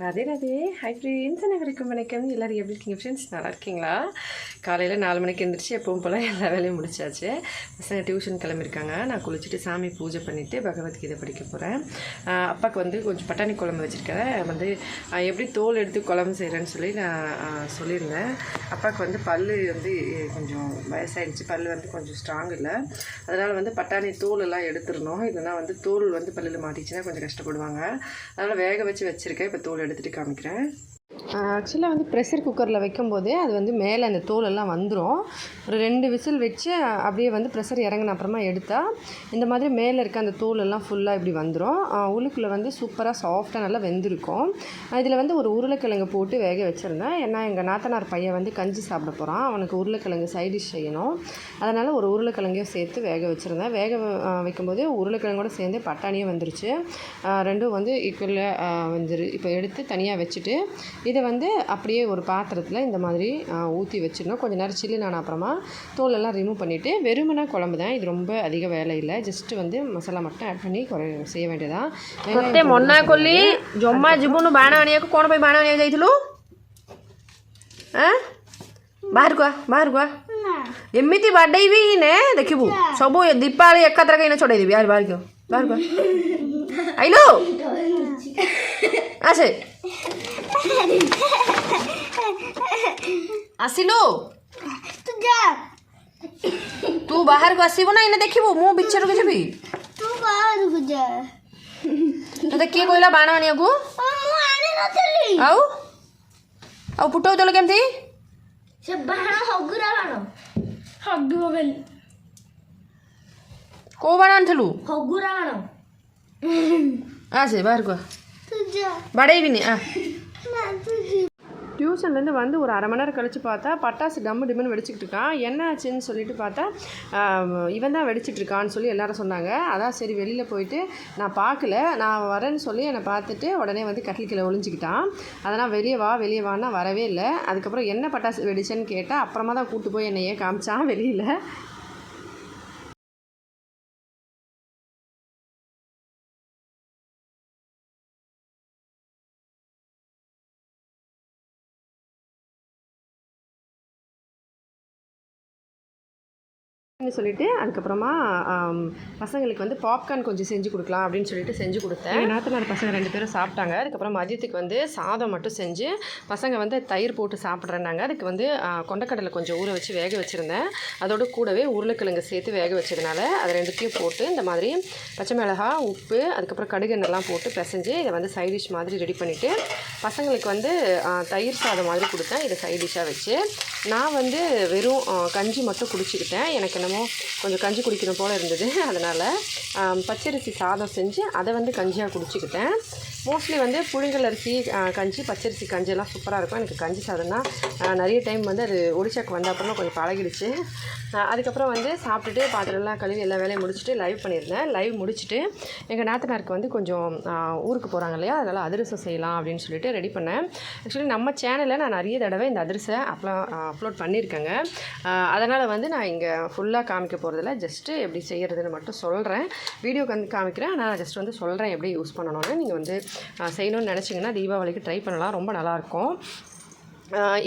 Radhe Radhe hi friends அனைவருக்கும் வணக்கம் எல்லோரும் எப்படி இருக்கீங்க ஃப்ரெண்ட்ஸ் நல்லா இருக்கீங்களா? காலையில் நாலு மணிக்கு எழுந்திரிச்சு எப்பவும் போல் எல்லா வேலையும் முடிச்சாச்சு. பசங்க டியூஷன் கிளம்பியிருக்காங்க. நான் குளிச்சுட்டு சாமி பூஜை பண்ணிவிட்டு பகவத்கீதை படிக்க போகிறேன் அப்பாவுக்கு வந்து கொஞ்சம் பட்டாணி குழம்பு வச்சுருக்கேன். வந்து எப்படி தோல் எடுத்து குழம்பு செய்கிறேன்னு சொல்லி நான் சொல்லியிருந்தேன். அப்பாவுக்கு வந்து பல் வந்து கொஞ்சம் வயசாகிடுச்சு பல் வந்து கொஞ்சம் ஸ்ட்ராங் இல்லை. அதனால் வந்து பட்டாணி தோல் எல்லாம் எடுத்துடணும். இல்லைனா வந்து தோல் வந்து பல்லில் மாட்டிச்சுன்னா கொஞ்சம் கஷ்டப்படுவாங்க. அதனால் வேக வச்சு வச்சுருக்கேன். இப்போ தோல் எடுத்துகிட்டு காமிக்கிறேன். ஆக்சுவலாக வந்து ப்ரெஷர் குக்கரில் வைக்கும்போது அது வந்து மேலே அந்த தோலெல்லாம் வந்துடும் ஒரு ரெண்டு விசில் வச்சு அப்படியே வந்து ப்ரெஷர் இறங்கின அப்புறமா எடுத்தால் இந்த மாதிரி மேலே இருக்க அந்த தோலெல்லாம் ஃபுல்லாக இப்படி வந்துடும் உள்ளுக்குள்ளே வந்து சூப்பராக சாஃப்டாக நல்லா வெந்திருக்கும். இதில் வந்து ஒரு உருளைக்கிழங்கு போட்டு வேக வச்சுருந்தேன். ஏன்னா எங்கள் நாத்தனார் பையன் வந்து கஞ்சி சாப்பிட போகிறான் அவனுக்கு உருளைக்கிழங்கு சைடிஷ் செய்யணும். அதனால் ஒரு உருளைக்கிழங்கையும் சேர்த்து வேக வச்சுருந்தேன். வேக வைக்கும்போது உருளைக்கிழங்கோட சேர்ந்து பட்டாணியும் வந்துருச்சு. ரெண்டும் வந்து ஈக்குவலாக வந்துரு இப்போ எடுத்து தனியாக வச்சுட்டு இது வந்து அப்படியே ஒரு பாத்திரத்தில் இந்த மாதிரி ஊற்றி வச்சிடணும் கொஞ்சம் நேரம் சில்லு நான் அப்புறமா தோலெல்லாம் ரிமூவ் பண்ணிவிட்டு வெறுமனே குழம்பு தான் இது ரொம்ப அதிக வேலை இல்லை ஜஸ்ட்டு வந்து மசாலா மட்டும் ஆட் பண்ணி குறை செய்ய வேண்டியதான் ମତେ ମନା କଲି ଜମା ଯିବୁନୁ ବାଣ ଆଣିବାକୁ କ'ଣ ପାଇଁ ବାଣ ଆଣିବାକୁ ଯାଇଥିଲୁ ଆଁ ବାହାରକୁ ଆ ବାହାରକୁ ଆ ଏମିତି ବାଡ଼େଇବି ନେ ଦେଖିବୁ ସବୁ ଏ ଦୀପାବଳି ଏକାଥରକେ ଏଇନେ ଛଡ଼େଇଦେବି ଆରେ ବାହାରକୁ ଆ, ବାହାରକୁ ଆ। ଆଇଲୁ ଆସେ ଆସିଲୁ ତୁ ଯା ତୁ ବାହାରକୁ ଆସିବୁ ନା ଏଇନା ଦେଖିବୁ ମୁଁ ବିଚାରକୁ ଯିବି ତୁ ବାହାରକୁ ଯା ତତେ କିଏ କହିଲା ବାଣ ଆଣିବାକୁ ଆଉ ଆଉ ଫୁଟଉଥିଲୁ କେମିତି ସେ ବାଣ ହଗୁରା ବାଣ ହଗିବ ବୋଲି କୋଉ ବାଣ ଆଣିଥିଲୁ ହଗୁରା ବାଣ ଆସେ ବାହାରକୁ ବାଡ଼େଇବିନି ଆ டியூஷன்லேருந்து வந்து ஒரு அரை மணி நேரம் கழித்து பார்த்தா பட்டாசு டம்மு டிம்முன்னு வெடிச்சிக்கிட்டு இருக்கான். என்ன ஆச்சுன்னு சொல்லிட்டு பார்த்தா இவன் தான் வெடிச்சிட்டு இருக்கான்னு சொல்லி எல்லாரும் சொன்னாங்க. அதான் சரி வெளியில் போயிட்டு நான் பார்க்கல. நான் வரேன்னு சொல்லி என்னை பார்த்துட்டு உடனே வந்து கட்டில் கீழே ஒளிஞ்சிக்கிட்டான். அதனால் வெளியே வா வெளியே வான்னா வரவே இல்லை. அதுக்கப்புறம் என்ன பட்டாசு வெடிச்சேன்னு கேட்டால் அப்புறமா தான் கூப்பிட்டு போய் என்னையே காமிச்சான் வெளியில். ன்னு சொல்லிட்டு அதுக்கப்புறமா பசங்களுக்கு வந்து பாப்கார்ன் கொஞ்சம் செஞ்சு கொடுக்கலாம் அப்படின்னு சொல்லிட்டு செஞ்சு கொடுத்தேன். நாத்தனார் பசங்க ரெண்டு பேரும் சாப்பிட்டாங்க. அதுக்கப்புறம் மதியத்துக்கு வந்து சாதம் மட்டும் செஞ்சு பசங்க வந்து தயிர் போட்டு சாப்பிட்றேன்னாங்க. அதுக்கு வந்து கொண்டக்கடலை கொஞ்சம் ஊற வச்சு வேக வச்சுருந்தேன். அதோட கூடவே உருளைக்கிழங்கு சேர்த்து வேக வச்சதுனால அதை ரெண்டுத்தையும் போட்டு இந்த மாதிரி பச்சை மிளகா உப்பு அதுக்கப்புறம் கடுகு எண்ணெய்லாம் போட்டு பிசைஞ்சு இதை வந்து சைட் டிஷ் மாதிரி ரெடி பண்ணிவிட்டு பசங்களுக்கு வந்து தயிர் சாதம் மாதிரி கொடுத்தேன். இதை சைட் டிஷ்ஷாக வச்சு நான் வந்து வெறும் கஞ்சி மட்டும் குடிச்சிக்கிட்டேன். எனக்கு என்னமோ கொஞ்சம் கஞ்சி குடிக்கணும் போல் இருந்தது. அதனால் பச்சரிசி சாதம் செஞ்சு அதை வந்து கஞ்சியாக குடிச்சிக்கிட்டேன். மோஸ்ட்லி வந்து புழுங்கல் அரிசி கஞ்சி பச்சரிசி கஞ்சி எல்லாம் சூப்பராக இருக்கும். எனக்கு கஞ்சி சாதம்னா நிறைய டைம் வந்து அது ஒடிச்சாக்கு வந்த அப்புறமா கொஞ்சம் பழகிடுச்சு. அதுக்கப்புறம் வந்து சாப்பிட்டுட்டு பாத்திரம்லாம் கழுவி எல்லா வேலையும் முடிச்சுட்டு லைவ் பண்ணியிருந்தேன். லைவ் முடிச்சுட்டு எங்கள் நாத்தனாருக்கு வந்து கொஞ்சம் ஊருக்கு போகிறாங்க இல்லையா? அதனால் அதிரசம் செய்யலாம் அப்படின்னு சொல்லிட்டு ரெடி பண்ணேன். ஆக்சுவலி நம்ம சேனலில் நான் நிறைய தடவை இந்த அதிரசை அப்லோ அப்லோட் பண்ணியிருக்கேங்க. அதனால் வந்து நான் இங்கே ஃபுல்லாக காமிக்க போகிறதில்ல ஜஸ்ட்டு எப்படி செய்கிறதுன்னு மட்டும் சொல்கிறேன் வீடியோ வந்து காமிக்கிறேன். ஆனால் நான் ஜஸ்ட் வந்து சொல்கிறேன் எப்படி யூஸ் பண்ணணும்னு. நீங்கள் வந்து செய்யணும்னு நினச்சிங்கன்னா தீபாவளிக்கு ட்ரை பண்ணலாம். ரொம்ப நல்லாயிருக்கும்.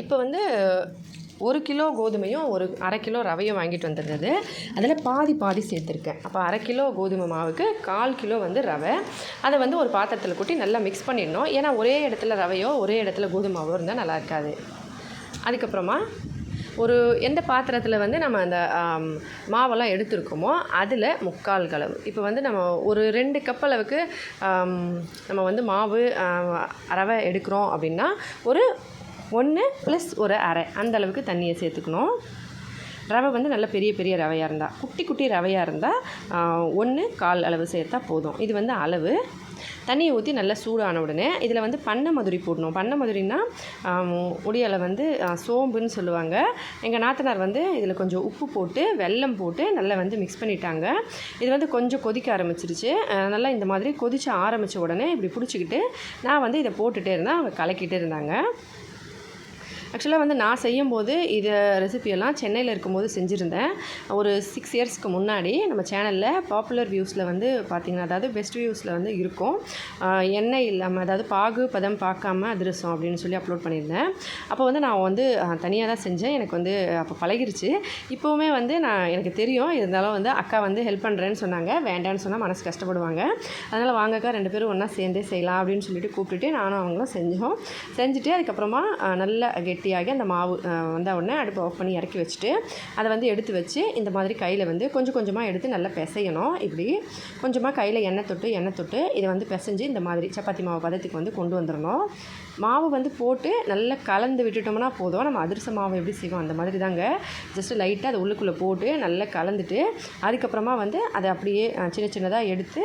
இப்போ வந்து ஒரு கிலோ கோதுமையும் ஒரு அரை கிலோ ரவையும் வாங்கிட்டு வந்திருந்தது. அதில் பாதி பாதி சேர்த்துருக்கேன். அப்போ அரை கிலோ கோதுமை மாவுக்கு கால் கிலோ வந்து ரவை. அதை வந்து ஒரு பாத்திரத்தில் கொட்டி நல்லா மிக்ஸ் பண்ணிடணும். ஏன்னா ஒரே இடத்துல ரவையோ ஒரே இடத்துல கோதுமை மாவோ இருந்தால் நல்லா இருக்காது. அதுக்கப்புறமா ஒரு எந்த பாத்திரத்தில் வந்து நம்ம அந்த மாவெல்லாம் எடுத்துருக்கோமோ அதில் முக்கால் கலவு. இப்போ வந்து நம்ம ஒரு ரெண்டு கப் அளவுக்கு நம்ம வந்து மாவு ஆம், ரவை எடுக்கிறோம் அப்படின்னா ஒரு ஒன்று ப்ளஸ் ஒரு அரை. அந்த அளவுக்கு தண்ணியை சேர்த்துக்கணும். ரவை வந்து நல்ல பெரிய பெரிய ரவையாக இருந்தால் குட்டி குட்டி ரவையாக இருந்தால் ஒன்று கால் அளவு சேர்த்தா போதும். இது வந்து அளவு. தண்ணியை ஊற்றி நல்லா சூடான உடனே இதில் வந்து பண்ணை மதுரை போடணும். பண்ணை மதுரின்னா உடியால வந்து சோம்புன்னு சொல்லுவாங்க. எங்கள் நாத்தனார் வந்து இதில் கொஞ்சம் உப்பு போட்டு வெல்லம் போட்டு நல்லா வந்து மிக்ஸ் பண்ணிட்டாங்க. இது வந்து கொஞ்சம் கொதிக்க ஆரம்பிச்சிருச்சு. நல்லா இந்த மாதிரி கொதிச்சு ஆரம்பித்த உடனே இப்படி பிடிச்சிக்கிட்டு நான் வந்து இதை போட்டுகிட்டே இருந்தேன். அவங்க கலக்கிட்டே இருந்தாங்க. ஆக்சுவலாக வந்து நான் செய்யும்போது இதை ரெசிபியெல்லாம் சென்னையில் இருக்கும்போது செஞ்சுருந்தேன். ஒரு சிக்ஸ் இயர்ஸ்க்கு முன்னாடி நம்ம சேனலில் பாப்புலர் வியூஸில் வந்து பார்த்திங்கன்னா அதாவது பெஸ்ட் வியூஸில் வந்து இருக்கும். எண்ணெய் இல்லாமல் அதாவது பாகு பதம் பார்க்காம அதிரசம் அப்படின்னு சொல்லி அப்லோட் பண்ணியிருந்தேன். அப்போ வந்து நான் வந்து தனியாக தான் செஞ்சேன். எனக்கு வந்து அப்போ பழகிருச்சு. இப்போவுமே வந்து நான் எனக்கு தெரியும் இருந்தாலும் வந்து அக்கா வந்து ஹெல்ப் பண்ணுறேன்னு சொன்னாங்க. வேண்டான்னு சொன்னால் மனசு கஷ்டப்படுவாங்க. அதனால் வாங்கக்கா ரெண்டு பேரும் ஒன்றா சேர்ந்தே செய்யலாம் அப்படின்னு சொல்லிட்டு கூப்பிட்டுட்டு நானும் அவங்களும் செஞ்சோம். செஞ்சுட்டு அதுக்கப்புறமா நல்ல நல்லா கெட்டியாகி அந்த மாவு வந்த உடனே அடுப்பு ஆஃப் பண்ணி இறக்கி வச்சுட்டு அதை வந்து எடுத்து வச்சு இந்த மாதிரி கையில் வந்து கொஞ்சம் கொஞ்சமாக எடுத்து நல்லா பிசையணும். இப்படி கொஞ்சமாக கையில் எண்ணெய் தொட்டு எண்ணெய் தொட்டு இதை வந்து பிசைஞ்சு இந்த மாதிரி சப்பாத்தி மாவு பதத்துக்கு வந்து கொண்டு வந்துடணும். மாவு வந்து போட்டு நல்லா கலந்து விட்டுட்டோம்னா போதும். நம்ம அதிரச மாவு எப்படி செய்வோம்? அந்த மாதிரி தாங்க ஜஸ்ட்டு லைட்டாக அதை உள்ளுக்குள்ளே போட்டு நல்லா கலந்துட்டு அதுக்கப்புறமா வந்து அதை அப்படியே சின்ன சின்னதாக எடுத்து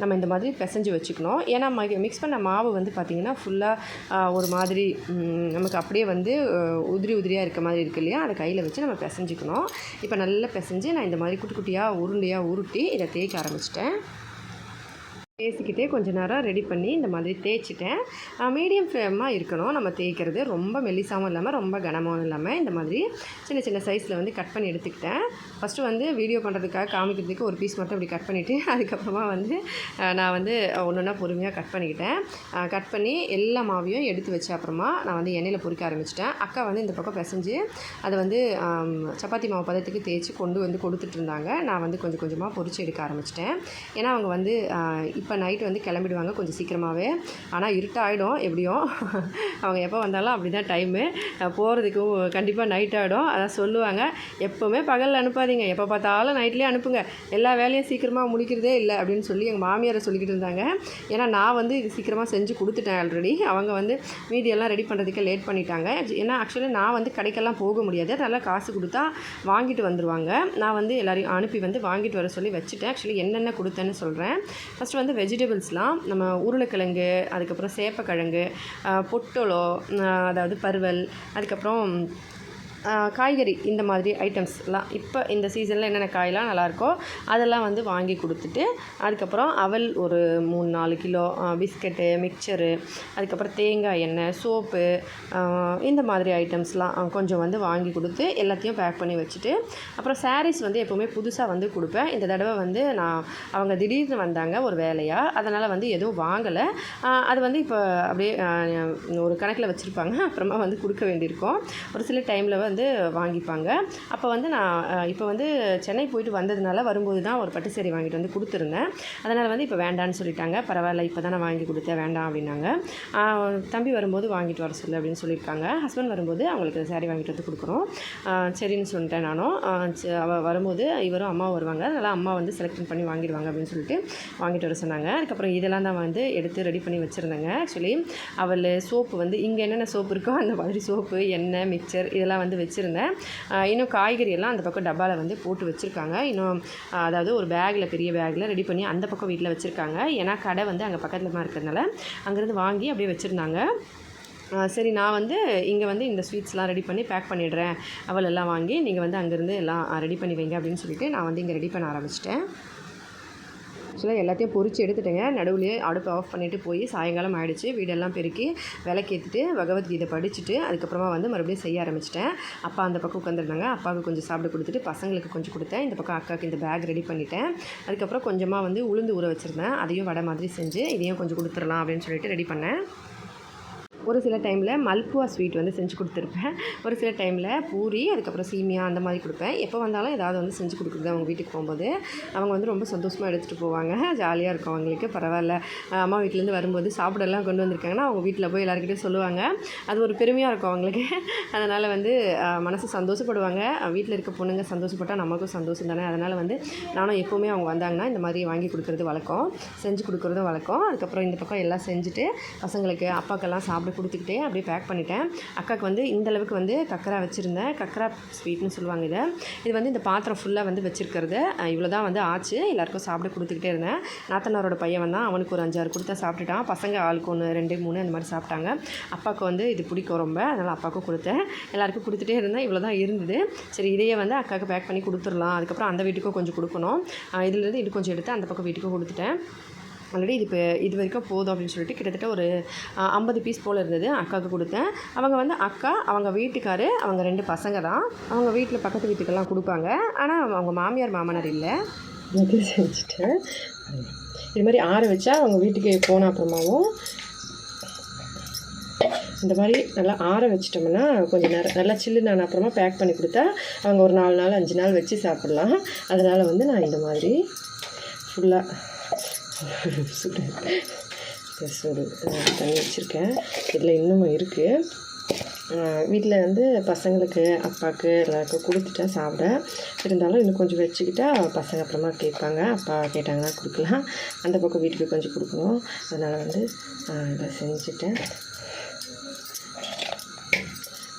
நம்ம இந்த மாதிரி பிசைஞ்சு வச்சுக்கணும். ஏன்னா மிக்ஸ் பண்ண மாவு வந்து பார்த்திங்கன்னா ஃபுல்லாக ஒரு மாதிரி நமக்கு அப்படியே வந்து உதிரி உதிரியாக இருக்க மாதிரி இருக்கு இல்லையா? அதை கையில் வச்சு நம்ம பிசைஞ்சுக்கணும். இப்போ நல்லா பிசைஞ்சு நான் இந்த மாதிரி குட்டி குட்டியாக உருண்டையாக உருட்டி இதை தேய்க்க ஆரம்பிச்சிட்டேன். பேசிக்கிட்டே கொஞ்சம் நேரம் ரெடி பண்ணி இந்த மாதிரி தேய்ச்சிட்டேன். மீடியம் ஃப்ளேமாக இருக்கணும். நம்ம தேய்க்கிறது ரொம்ப மெல்லிசாகவும் இல்லாமல் ரொம்ப கனமாகவும் இல்லாமல் இந்த மாதிரி சின்ன சின்ன சைஸில் வந்து கட் பண்ணி எடுத்துக்கிட்டேன். ஃபஸ்ட்டு வந்து வீடியோ பண்ணுறதுக்காக காமிக்கிறதுக்கு ஒரு பீஸ் மட்டும் இப்படி கட் பண்ணிவிட்டு அதுக்கப்புறமா வந்து நான் வந்து ஒன்று ஒன்றா பொறுமையாக கட் பண்ணிக்கிட்டேன் கட் பண்ணி எல்லா மாவையும் எடுத்து வச்ச அப்புறமா நான் வந்து எண்ணெயில் பொரிக்க ஆரம்பிச்சிட்டேன். அக்கா வந்து இந்த பக்கம் பிசைஞ்சு அதை வந்து சப்பாத்தி மாவு பதத்துக்கு தேய்ச்சி கொண்டு வந்து கொடுத்துட்டு இருந்தாங்க. நான் வந்து கொஞ்சம் கொஞ்சமாக பொறிச்சு எடுக்க ஆரம்பிச்சிட்டேன். ஏன்னா அவங்க வந்து இப்போ இப்போ நைட்டு வந்து கிளம்பிடுவாங்க கொஞ்சம் சீக்கிரமாகவே ஆனால் இருட்டாகிடும் எப்படியும் அவங்க எப்போ வந்தாலும் அப்படி தான் டைமு போகிறதுக்கு கண்டிப்பாக நைட் ஆகிடும் அதான் சொல்லுவாங்க எப்போவுமே பகலில் அனுப்பாதீங்க. எப்போ பார்த்தாலும் நைட்லேயே அனுப்புங்க. எல்லா வேலையும் சீக்கிரமாக முடிக்கிறதே இல்லை அப்படின்னு சொல்லி எங்கள் மாமியாரை சொல்லிக்கிட்டு இருந்தாங்க. ஏன்னா நான் வந்து இது சீக்கிரமாக செஞ்சு கொடுத்துட்டேன் ஆல்ரெடி அவங்க வந்து மீதியெல்லாம் ரெடி பண்ணுறதுக்கு லேட் பண்ணிட்டாங்க. ஏன்னா ஆக்சுவலி நான் வந்து கடைக்கெல்லாம் போக முடியாது. நல்லா காசு கொடுத்தா வாங்கிட்டு வந்துடுவாங்க நான் வந்து எல்லோரையும் அனுப்பி வந்து வாங்கிட்டு வர சொல்லி வச்சுட்டேன். ஆக்சுவலி என்னென்ன கொடுத்தேன்னு சொல்கிறேன் ஃபஸ்ட்டு வந்து வெஜிடபிள்ஸ்லாம் நம்ம உருளைக்கிழங்கு அதுக்கப்புறம் சேப்பக்கிழங்கு பொட்டலோ அதாவது பருவல் அதுக்கப்புறம் காய்கறி இந்த மாதிரி ஐட்டம்ஸ்லாம். இப்போ இந்த சீசனில் என்னென்ன காயெல்லாம் நல்லாயிருக்கோ அதெல்லாம் வந்து வாங்கி கொடுத்துட்டு அதுக்கப்புறம் அவல் ஒரு மூணு நாலு கிலோ பிஸ்கட்டு மிக்சரு அதுக்கப்புறம் தேங்காய் எண்ணெய் சோப்பு இந்த மாதிரி ஐட்டம்ஸ்லாம் கொஞ்சம் வந்து வாங்கி கொடுத்து எல்லாத்தையும் பேக் பண்ணி வச்சுட்டு அப்புறம் சாரீஸ் வந்து எப்போவுமே புதுசாக வந்து கொடுப்பேன். இந்த தடவை வந்து நான் அவங்க திடீர்னு வந்தாங்க ஒரு வேலையாக அதனால் வந்து எதுவும் வாங்கலை. அது வந்து இப்போ அப்படியே ஒரு கணக்கில் வச்சுருப்பாங்க. அப்புறமா வந்து கொடுக்க வேண்டியிருக்கும். ஒரு சில டைமில் வந்து வாங்கிப்பாங்க. அப்போ வந்து நான் இப்போ வந்து சென்னை போயிட்டு வந்ததுனால வரும்போது தான் ஒரு பட்டு சேரீ வாங்கிட்டு வந்து கொடுத்துருந்தேன். அதனால் வந்து இப்போ வேண்டான்னு சொல்லிட்டாங்க. பரவாயில்ல இப்போ தான் நான் வாங்கி கொடுத்தேன் வேண்டாம் அப்படின்னாங்க. தம்பி வரும்போது வாங்கிட்டு வர சொல்லு அப்படின்னு சொல்லியிருக்காங்க. ஹஸ்பண்ட் வரும்போது அவங்களுக்கு சேரீ வாங்கிட்டு வந்து கொடுக்குறோம் சரின்னு சொல்லிட்டேன் நானும் அவள் ச- வரும்போது இவரும் அம்மாவும் வருவாங்க. அதனால் அம்மா வந்து செலக்ட் பண்ணி வாங்கிடுவாங்க அப்படின்னு சொல்லிட்டு வாங்கிட்டு வர சொன்னாங்க. அதுக்கப்புறம் இதெல்லாம் தான் வந்து எடுத்து ரெடி பண்ணி வச்சுருந்தேங்க. ஆக்சுவலி அவள் சோப்பு வந்து இங்கே என்னென்ன சோப்பு இருக்கோ அந்த மாதிரி சோப்பு எண்ணெய் மிக்சர் இதெல்லாம் வந்து வச்சுருந்தேன். இன்னும் காய்கறி எல்லாம் அந்த பக்கம் டப்பாவில் வந்து போட்டு வச்சுருக்காங்க. இன்னும் அதாவது ஒரு பேக்கில் பெரிய பேக்கில் ரெடி பண்ணி அந்த பக்கம் வீட்டில் வச்சுருக்காங்க. ஏன்னா கடை வந்து அங்கே பக்கத்தில் இருக்கிறதுனால அங்கேருந்து வாங்கி அப்படியே வச்சுருந்தாங்க. சரி நான் வந்து இங்கே வந்து இந்த ஸ்வீட்ஸ்லாம் ரெடி பண்ணி பேக் பண்ணிடுறேன். அவள் எல்லாம் வாங்கி நீங்கள் வந்து அங்கேருந்து எல்லாம் ரெடி பண்ணி வைங்க அப்படின்னு சொல்லிட்டு நான் வந்து இங்கே ரெடி பண்ண ஆரம்பிச்சிட்டேன். ஆக்சுவலாக எல்லாத்தையும் பொறிச்சு எடுத்துட்டேங்க. நடுவுலேயே அடுப்பு ஆஃப் பண்ணிவிட்டு போய் சாயங்காலம் ஆகிடுச்சு வீடெல்லாம் பெருக்கி விளக்கேற்றிட்டு பகவத்கீதை படிச்சுட்டு அதுக்கப்புறமா வந்து மறுபடியும் செய்ய ஆரம்பிச்சிட்டேன். அப்பா அந்த பக்கம் உட்காந்துருந்தாங்க அப்பாவுக்கு கொஞ்சம் சாப்பிட கொடுத்துட்டு பசங்களுக்கு கொஞ்சம் கொடுத்தேன். இந்த பக்கம் அக்காவுக்கு இந்த பேக் ரெடி பண்ணிட்டேன். அதுக்கப்புறம் கொஞ்சமாக வந்து உளுந்து ஊற வச்சுருந்தேன். அதையும் வடை மாதிரி செஞ்சு இதையும் கொஞ்சம் கொடுத்துடலாம் அப்படின்னு சொல்லிட்டு ரெடி பண்ணேன். ஒரு சில டைமில் மல்புவா ஸ்வீட் வந்து செஞ்சு கொடுத்துருப்பேன். ஒரு சில டைமில் பூரி அதுக்கப்புறம் சீமியா அந்த மாதிரி கொடுப்பேன். எப்போ வந்தாலும் ஏதாவது வந்து செஞ்சு கொடுக்குறது அவங்க வீட்டுக்கு போகும்போது. அவங்க வந்து ரொம்ப சந்தோஷமாக எடுத்துகிட்டு போவாங்க. ஜாலியாக இருக்கும் அவங்களுக்கு. பரவாயில்ல. அம்மா வீட்டிலேருந்து வரும்போது சாப்பிடலாம் கொண்டு வந்திருக்காங்கன்னா அவங்க வீட்டில் போய் எல்லாருக்கிட்டையும் சொல்லுவாங்க. அது ஒரு பெருமையாக இருக்கும் அவங்களுக்கு. அதனால் வந்து மனசு சந்தோஷப்படுவாங்க. வீட்டில் இருக்க பொண்ணுங்க சந்தோஷப்பட்டால் நமக்கும் சந்தோஷம் தானே. அதனால் வந்து நானும் எப்போவுமே அவங்க வந்தாங்கன்னா இந்த மாதிரி வாங்கி கொடுக்குறது வழக்கம். செஞ்சு கொடுக்குறதும் வழக்கம். அதுக்கப்புறம் இந்த பக்கம் எல்லாம் செஞ்சுட்டு பசங்களுக்கு அப்பாக்கெல்லாம் சாப்பிட கொடுத்துக்கிட்டே அப்படியே பேக் பண்ணிட்டேன். அக்காவுக்கு வந்து இந்த அளவுக்கு வந்து கக்கரா வச்சுருந்தேன். கக்கரா ஸ்வீட்னு சொல்லுவாங்க இதை. இது வந்து இந்த பாத்திரம் ஃபுல்லாக வந்து வச்சுருக்கிறது. இவ்வளோ தான் வந்து ஆச்சு. எல்லாருக்கும் சாப்பிட கொடுத்துக்கிட்டே இருந்தேன். நாத்தனாரோட பையன் வந்தான். அவனுக்கு ஒரு அஞ்சாறு கொடுத்தா சாப்பிட்டுட்டான். பசங்க ஆளுக்கு ஒன்று ரெண்டு மூணு அந்த மாதிரி சாப்பிட்டாங்க. அப்பாவுக்கு வந்து இது பிடிக்கும் ரொம்ப. அதனால் அப்பாவுக்கும் கொடுத்தேன். எல்லாருக்கும் கொடுத்துட்டே இருந்தேன். இவ்வளோ தான் இருந்தது. சரி இதையே வந்து அக்காவுக்கு பேக் பண்ணி கொடுத்துடலாம். அதுக்கப்புறம் அந்த வீட்டுக்கும் கொஞ்சம் கொடுக்கணும். இதுலேருந்து இது கொஞ்சம் எடுத்து அந்த பக்கம் வீட்டுக்கும் கொடுத்துட்டேன். ஆல்ரெடி இது இப்போ இது வரைக்கும் போதும் அப்படின்னு சொல்லிட்டு கிட்டத்தட்ட ஒரு ஐம்பது பீஸ் போல் இருந்தது அக்காவுக்கு கொடுத்தேன். அவங்க வந்து அக்கா அவங்க வீட்டுக்காரு அவங்க ரெண்டு பசங்க தான். அவங்க வீட்டில் பக்கத்து வீட்டுக்கெல்லாம் கொடுப்பாங்க. ஆனால் அவங்க மாமியார் மாமனார் இல்லை. இது செஞ்சுட்டேன் இது மாதிரி ஆற வச்சா அவங்க வீட்டுக்கு போன அப்புறமாவும் இந்த மாதிரி நல்லா ஆற வச்சிட்டோம்னா கொஞ்சம் நேரம் நல்லா சில்லு நான் அப்புறமா பேக் பண்ணி கொடுத்தா அவங்க ஒரு நாலு நாள் அஞ்சு நாள் வச்சு சாப்பிட்லாம். அதனால் வந்து நான் இந்த மாதிரி ஃபுல்லாக சுடு சுடு தண்ணி வச்சுருக்கேன். இதில் இன்னமும் இருக்குது வீட்டில் வந்து பசங்களுக்கு அப்பாவுக்கு எல்லாருக்கும் கொடுத்துட்டேன் சாப்பிட இருந்தாலும் இன்னும் கொஞ்சம் வச்சுக்கிட்டா பசங்க அப்புறமா கேட்பாங்க. அப்பா கேட்டாங்கன்னா கொடுக்கலாம். அந்த பக்கம் வீட்டுக்கு கொஞ்சம் கொடுக்கணும். அதனால் வந்து இதை செஞ்சுட்டேன்.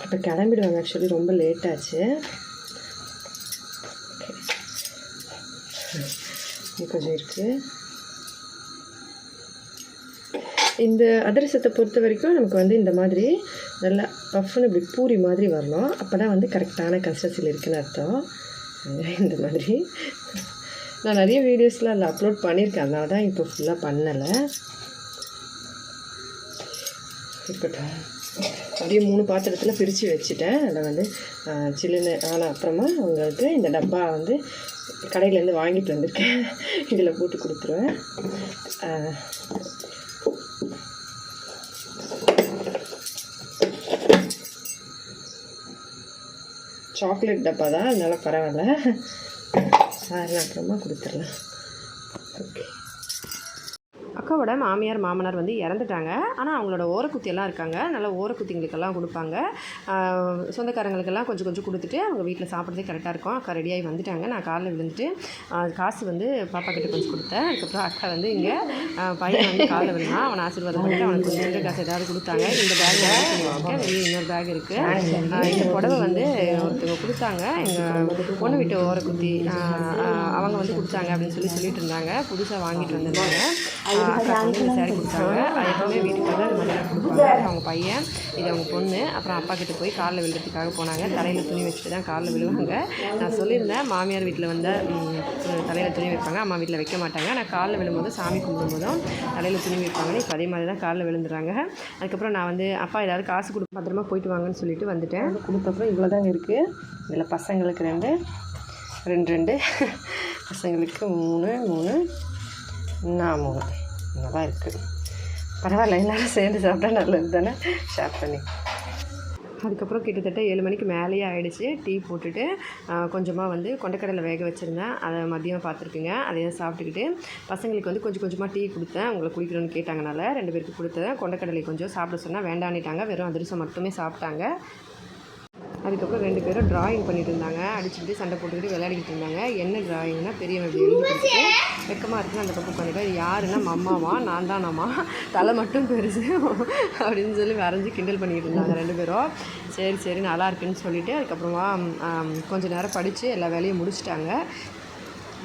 இப்போ கிளம்பிடுவாங்க. ஆக்சுவலி ரொம்ப லேட் ஆச்சு. இன்னும் கொஞ்சம் இருக்குது இந்த அதிரசத்தை பொறுத்த வரைக்கும் நமக்கு வந்து இந்த மாதிரி நல்லா பஃப்னு இப்படி பூரி மாதிரி வரணும். அப்போ தான் வந்து கரெக்டான கன்சிஸ்டன்சியில் இருக்குன்னு அர்த்தம். இந்த மாதிரி. நான் நிறைய வீடியோஸ்லாம் அதில் அப்லோட் பண்ணியிருக்கேன். அதனால தான் இப்போ ஃபுல்லாக பண்ணலை. இருக்கட்டும் அப்படியே மூணு பாத்திரத்தில் பிரித்து வச்சுட்டேன். அதை வந்து சில்லுன்னு ஆனால் அப்புறமா உங்களுக்கு இந்த டப்பா வந்து கடையிலேருந்து வாங்கிட்டு வந்திருக்கேன். இதில் போட்டு கொடுத்துருவேன். சாக்லேட் டப்பா தான் அதனால் பரவாயில்ல. சாரி அப்புறமா கொடுத்துடலாம். அக்காவோட மாமியார் மாமனார் வந்து இறந்துட்டாங்க. ஆனால் அவங்களோட ஓரக்குத்தியெல்லாம் இருக்காங்க. நல்லா ஓரக்குத்திங்களுக்கெல்லாம் கொடுப்பாங்க. சொந்தக்காரங்களுக்கெல்லாம் கொஞ்சம் கொஞ்சம் கொடுத்துட்டு அவங்க வீட்டில் சாப்பிட்றதே கரெக்டாக இருக்கும். அக்கா ரெடியாகி வந்துட்டாங்க. நான் காலில் விழுந்துட்டு காசு வந்து பாப்பா கிட்ட கொஞ்சம் கொடுத்தேன். அதுக்கப்புறம் அக்கா வந்து இங்கே பையன் வந்து காலில் விழுந்தான். அவனை ஆசீர்வாதம் பண்ணிட்டு அவனுக்கு கொஞ்சம் காசு ஏதாவது கொடுத்தாங்க. இந்த பேக் வெளியே இன்னொரு பேக் இருக்குது இந்த புடவை வந்து ஒருத்தவங்க கொடுத்தாங்க. எங்கள் பொண்ணு வீட்டு ஓரக்குத்தி அவங்க வந்து கொடுத்தாங்க அப்படின்னு சொல்லி சொல்லிட்டு இருந்தாங்க. புதுசாக வாங்கிட்டு வந்திருந்தாங்க. ஆஹ் அக்கா வந்து இந்த கொடுத்தாங்க அது எப்பவுமே வீட்டுக்கு வந்து அது மாதிரி கொடுப்பாங்க. அவங்க பையன் இது அவங்க பொண்ணு. அப்புறம் அப்பா கிட்ட போய் காலில் விழுறதுக்காக போனாங்க. தலையில் துணி வச்சுட்டு தான் காலில் விழுவாங்க. நான் சொல்லியிருந்தேன் மாமியார் வீட்டில் வந்து தலையில் துணி வைப்பாங்க. அம்மா வீட்டில் வைக்க மாட்டாங்க. நான் காலில் விழும்போது சாமி கும்பிடும்போதும் தலையில் துணி வைப்பாங்கன்னு இப்போ அதே மாதிரி தான் காலில் விழுந்துறாங்க அதுக்கப்புறம் நான் வந்து அப்பா ஏதாவது காசு கொடு பத்திரமா போயிட்டு வாங்கன்னு சொல்லிட்டு வந்துட்டேன். கொடுத்தப்பறம் இவ்வளோ தாங்க இருக்குது இதில் பசங்களுக்கு ரெண்டு ரெண்டு ரெண்டு. பசங்களுக்கு மூணு மூணு நான் மூணு. நல்லா இருக்குது பரவாயில்ல எல்லாரும் சேர்ந்து சாப்பிட்டா நல்லது தானே? ஷேர் பண்ணி. அதுக்கப்புறம் கிட்டத்தட்ட ஏழு மணிக்கு மேலேயே ஆகிடுச்சு டீ போட்டுட்டு கொஞ்சமாக வந்து கொண்டக்கடலை வேக வச்சுருந்தேன். அதை மதியம் பார்த்துருப்பீங்க அதையும் சாப்பிட்டுக்கிட்டு பசங்களுக்கு வந்து கொஞ்சம் கொஞ்சமாக டீ கொடுத்தேன். உங்களை குடிக்கணும்னு கேட்டாங்கனால ரெண்டு பேருக்கு கொடுத்தேன். கொண்டக்கடலை கொஞ்சம் சாப்பிட சொன்னால் வேண்டான்னுட்டாங்க வெறும் அதிரசம் மட்டுமே சாப்பிட்டாங்க. அதுக்கப்புறம் ரெண்டு பேரும் டிராயிங் பண்ணிட்டு இருந்தாங்க அடிச்சுட்டு சண்டை போட்டுக்கிட்டு விளையாடிக்கிட்டு இருந்தாங்க என்ன டிராயிங்னா பெரியவன் இப்படி எழுதி கொடுத்துட்டு வெக்கமாக இருக்குன்னு அந்த பக்கம் உட்காந்துட்டு யாருன்னா மம்மாவா? நான் தான் தலை மட்டும் பெருசு அப்படின்னு சொல்லி வரைஞ்சி கிண்டல் பண்ணிக்கிட்டு இருந்தாங்க ரெண்டு பேரும். சரி சரி நல்லா இருக்குன்னு சொல்லிட்டு அதுக்கப்புறமா கொஞ்சம் கொஞ்ச நேரம் படித்து எல்லா வேலையும் முடிச்சிட்டாங்க.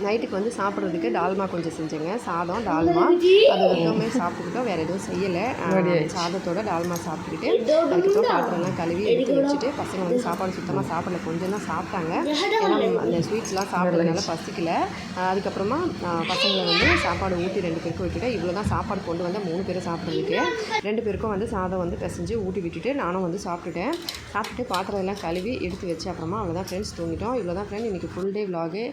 நைட்டுக்கு வந்து சாப்பிட்றதுக்கு டால்மா கொஞ்சம் செஞ்சேங்க. சாதம் டால்மா அது வரைக்குமே சாப்பிட்டுக்கிட்டோம். வேறு எதுவும் செய்யலை. சாதத்தோட டால்மா சாப்பிட்டுக்கிட்டு அதுக்கப்புறம் பாத்திரம்லாம் கழுவி எடுத்து வச்சுட்டு பசங்க வந்து சாப்பாடு சுத்தமாக சாப்பிடல. கொஞ்சம் தான் சாப்பிட்டாங்க. ஏன்னா அந்த ஸ்வீட்ஸ்லாம் சாப்பிட்றதுனால பசிக்கல. அதுக்கப்புறமா பசங்களை வந்து சாப்பாடு ஊட்டி ரெண்டு பேருக்கும் விட்டுட்டு இவ்வளோ தான் சாப்பாடு கொண்டு வந்து மூணு பேரும் சாப்பிட்றதுக்கு. ரெண்டு பேருக்கும் வந்து சாதம் வந்து பிசைஞ்சு ஊட்டி விட்டுட்டு நானும் வந்து சாப்பிட்டுட்டேன். சாப்பிட்டுட்டு பாத்திரம் எல்லாம் கழுவி எடுத்து வச்சு அப்புறமா அவ்வளோதான் ஃப்ரெண்ட்ஸ் தூங்கிட்டோம். இவ்வளோ தான் ஃப்ரெண்ட் இன்றைக்கி ஃபுல் டே விலாகு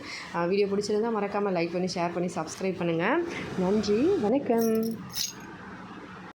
வீடியோ பிடிச்சிருந்தால் மறக்காமல் லைக் பண்ணி ஷேர் பண்ணி சப்ஸ்கிரைப் பண்ணுங்கள் நன்றி வணக்கம்.